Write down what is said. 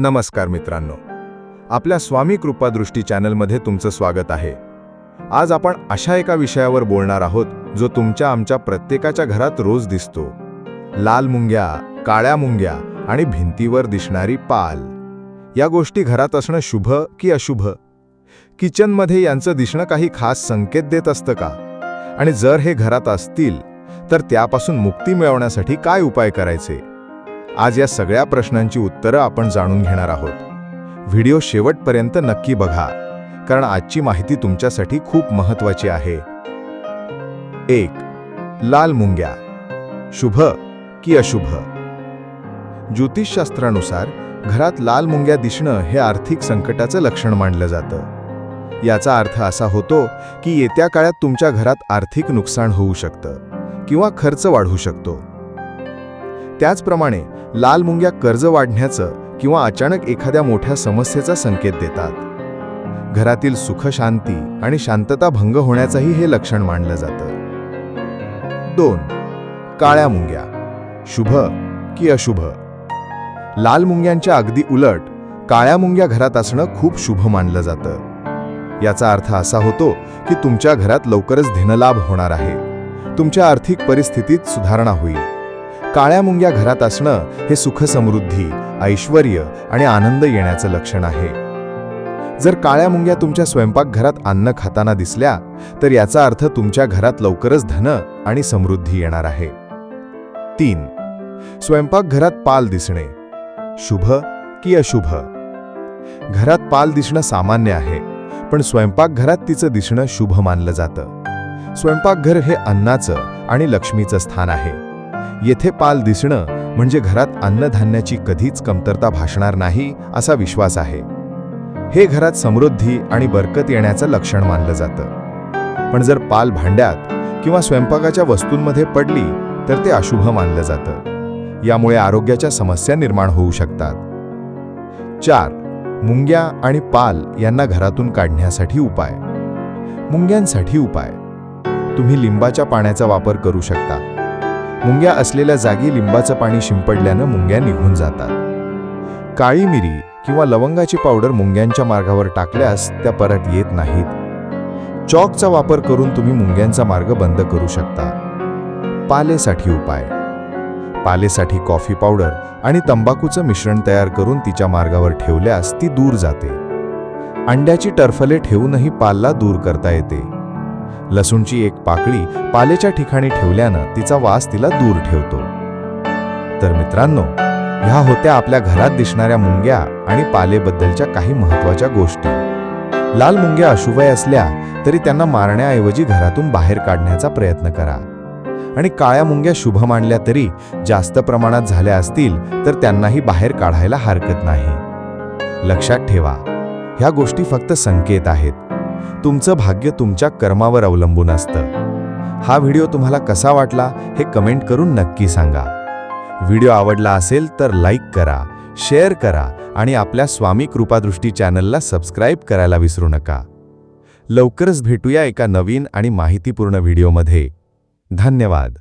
नमस्कार मित्रांनो. आपल्या स्वामी कृपादृष्टी चॅनलमध्ये तुमचं स्वागत आहे. आज आपण अशा एका विषयावर बोलणार आहोत जो तुमच्या आमच्या प्रत्येकाच्या घरात रोज दिसतो. लाल मुंग्या काळ्या मुंग्या आणि भिंतीवर दिसणारी पाल. या गोष्टी घरात असणं शुभ की अशुभ? किचनमध्ये यांचं दिसणं काही खास संकेत देत असतं का? आणि जर हे घरात असतील तर त्यापासून मुक्ती मिळवण्यासाठी काय उपाय करायचे? आज या सगळ्या प्रश्नांची उत्तरं आपण जाणून घेणार आहोत. व्हिडिओ शेवटपर्यंत नक्की बघा कारण आजची माहिती तुमच्यासाठी खूप महत्वाची आहे. एक लाल मुंग्या. शुभ की अशुभ? ज्योतिषशास्त्रानुसार घरात लाल मुंग्या दिसणं हे आर्थिक संकटाचं लक्षण मानलं जातं. याचा अर्थ असा होतो की येत्या काळात तुमच्या घरात आर्थिक नुकसान होऊ शकतं किंवा खर्च वाढू शकतो. त्याचप्रमाणे लाल मुंग्या कर्ज वाढण्याचं किंवा अचानक एखाद्या मोठ्या समस्येचा संकेत देतात. घरातील सुख शांती आणि शांतता भंग होण्याचंही हे लक्षण मानलं जातं. दोन काळ्या मुंग्या. शुभ की अशुभ? लाल मुंग्यांच्या अगदी उलट काळ्या मुंग्या घरात असणं खूप शुभ मानलं जातं. याचा अर्थ असा होतो की तुमच्या घरात लवकरच धनलाभ होणार आहे. तुमच्या आर्थिक परिस्थितीत सुधारणा होईल. काळ्या मुंग्या घरात असणं हे सुखसमृद्धी ऐश्वर आणि आनंद येण्याचं लक्षण आहे. जर काळ्या मुंग्या तुमच्या स्वयंपाकघरात अन्न खाताना दिसल्या तर याचा अर्थ तुमच्या घरात लवकरच धन आणि समृद्धी येणार आहे. तीन. स्वयंपाकघरात पाल दिसणे. शुभ की अशुभ? घरात पाल दिसणं सामान्य आहे पण स्वयंपाकघरात तिचं दिसणं शुभ मानलं जातं. स्वयंपाकघर हे अन्नाचं आणि लक्ष्मीचं स्थान आहे. येथे पाल दिसणं म्हणजे घरात अन्नधान्याची कधीच कमतरता भासणार नाही असा विश्वास आहे. हे घरात समृद्धी आणि बरकत येण्याचं लक्षण मानलं जातं. पण जर पाल भांड्यात किंवा स्वयंपाकाच्या वस्तूंमध्ये पडली तर ते अशुभ मानलं जातं. यामुळे आरोग्याच्या समस्या निर्माण होऊ शकतात. चार मुंग्या आणि पाल यांना घरातून काढण्यासाठी उपाय. मुंग्यांसाठी उपाय. तुम्ही लिंबाच्या पाण्याचा वापर करू शकता. मुंग्या असलेल्या जागी लिंबाचं पाणी शिंपडल्यानं मुंग्या निघून जातात. काळी मिरी किंवा लवंगाची पावडर मुंग्यांच्या मार्गावर टाकल्यास त्या परत येत नाहीत. चॉकचा वापर करून तुम्ही मुंग्यांचा मार्ग बंद करू शकता. पालेसाठी उपाय. पालेसाठी कॉफी पावडर आणि तंबाखूचं मिश्रण तयार करून तिच्या मार्गावर ठेवल्यास ती दूर जाते. अंड्याची टरफले ठेवूनही पालला दूर करता येते. लसूणची एक पाकळी पालेच्या ठिकाणी ठेवल्यानं तिचा वास तिला दूर ठेवतो. तर मित्रांनो ह्या होत्या आपल्या घरात दिसणाऱ्या मुंग्या आणि पालेबद्दलच्या काही महत्त्वाच्या गोष्टी. लाल मुंग्या अशुभय असल्या तरी त्यांना मारण्याऐवजी घरातून बाहेर काढण्याचा प्रयत्न करा. आणि काळ्या मुंग्या शुभ मानल्या तरी जास्त प्रमाणात झाल्या असतील तर त्यांनाही बाहेर काढायला हरकत नाही. लक्षात ठेवा ह्या गोष्टी फक्त संकेत आहेत. तुमचं भाग्य तुमच्या कर्मावर अवलंबून असतं. हा व्हिडिओ तुम्हाला कसा वाटला हे कमेंट करून नक्की सांगा. व्हिडिओ आवडला असेल तर लाईक करा शेअर करा आणि आपल्या स्वामी कृपादृष्टी चॅनलला सबस्क्राईब करायला विसरू नका. लवकरच भेटूया एका नवीन आणि माहितीपूर्ण व्हिडिओमध्ये. धन्यवाद.